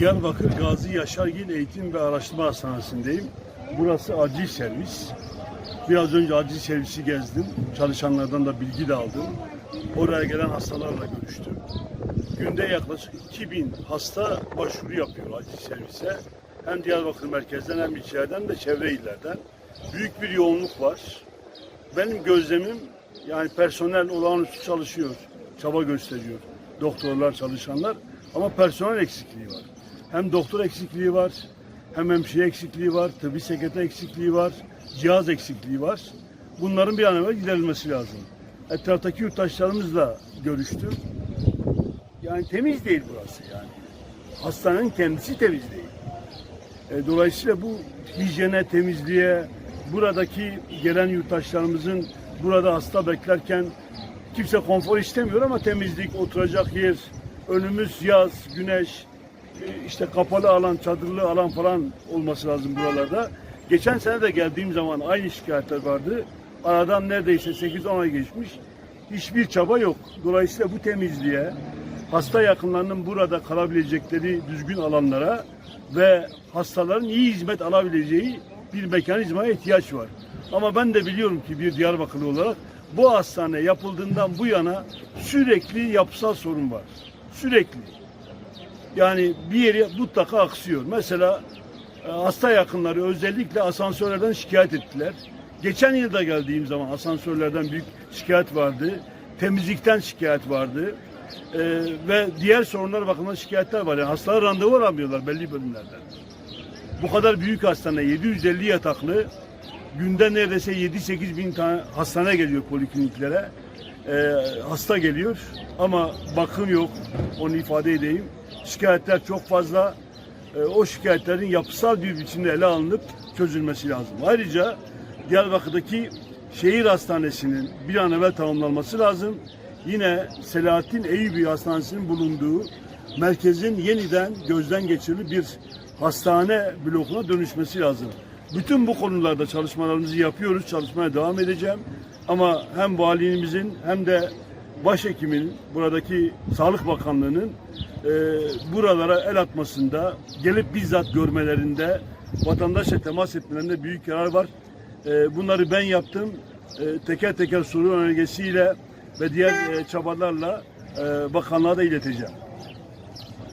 Diyarbakır Gazi Yaşargil Eğitim ve Araştırma Hastanesi'ndeyim. Burası acil servis. Biraz önce acil servisi gezdim. Çalışanlardan da bilgi de aldım. Oraya gelen hastalarla görüştüm. Günde yaklaşık 2000 hasta başvuru yapıyor acil servise. Hem Diyarbakır merkezden hem ilçelerden de çevre illerden. Büyük bir yoğunluk var. Benim gözlemim yani personel olağanüstü çalışıyor, çaba gösteriyor. Doktorlar, çalışanlar ama personel eksikliği var. Hem doktor eksikliği var, hem hemşire eksikliği var, tıbbi sekreter eksikliği var, cihaz eksikliği var. Bunların bir an evvel giderilmesi lazım. Etraftaki yurttaşlarımızla görüştüm. Yani temiz değil burası yani. Hastanenin kendisi temiz değil. E, Dolayısıyla bu hijyene, temizliğe, buradaki gelen yurttaşlarımızın burada hasta beklerken kimse konfor istemiyor ama temizlik, oturacak yer, önümüz yaz, güneş, işte kapalı alan, çadırlı alan falan olması lazım buralarda. Geçen sene de geldiğim zaman aynı şikayetler vardı. Aradan neredeyse 8-10 ay geçmiş. Hiçbir çaba yok. Dolayısıyla bu temizliğe, hasta yakınlarının burada kalabilecekleri düzgün alanlara ve hastaların iyi hizmet alabileceği bir mekanizmaya ihtiyaç var. Ama ben de biliyorum ki bir Diyarbakırlı olarak bu hastane yapıldığından bu yana sürekli yapısal sorun var. Sürekli. Yani bir yeri mutlaka aksıyor. Mesela e, hasta yakınları özellikle asansörlerden şikayet ettiler. Geçen yılda geldiğim zaman asansörlerden büyük şikayet vardı. Temizlikten şikayet vardı. E, ve diğer sorunlar bakımından şikayetler var. Yani hastalar randevu alamıyorlar belli bölümlerden. Bu kadar büyük hastane 750 yataklı günde neredeyse 7-8 bin tane hastane geliyor polikliniklere. Ee, hasta geliyor ama bakım yok onu ifade edeyim. Şikayetler çok fazla. Ee, o şikayetlerin yapısal bir biçimde ele alınıp çözülmesi lazım. Ayrıca Diyarbakır'daki şehir hastanesinin bir an evvel tamamlanması lazım. Yine Selahattin Eyyubi Hastanesi'nin bulunduğu merkezin yeniden gözden geçirilip bir hastane blokuna dönüşmesi lazım. Bütün bu konularda çalışmalarımızı yapıyoruz, çalışmaya devam edeceğim. Ama hem valimizin hem de başhekimin, buradaki Sağlık Bakanlığı'nın e, buralara el atmasında, gelip bizzat görmelerinde, vatandaşla temas etmelerinde büyük yarar var. E, bunları ben yaptım. E, teker teker soru önergesiyle ve diğer e, çabalarla e, bakanlığa da ileteceğim.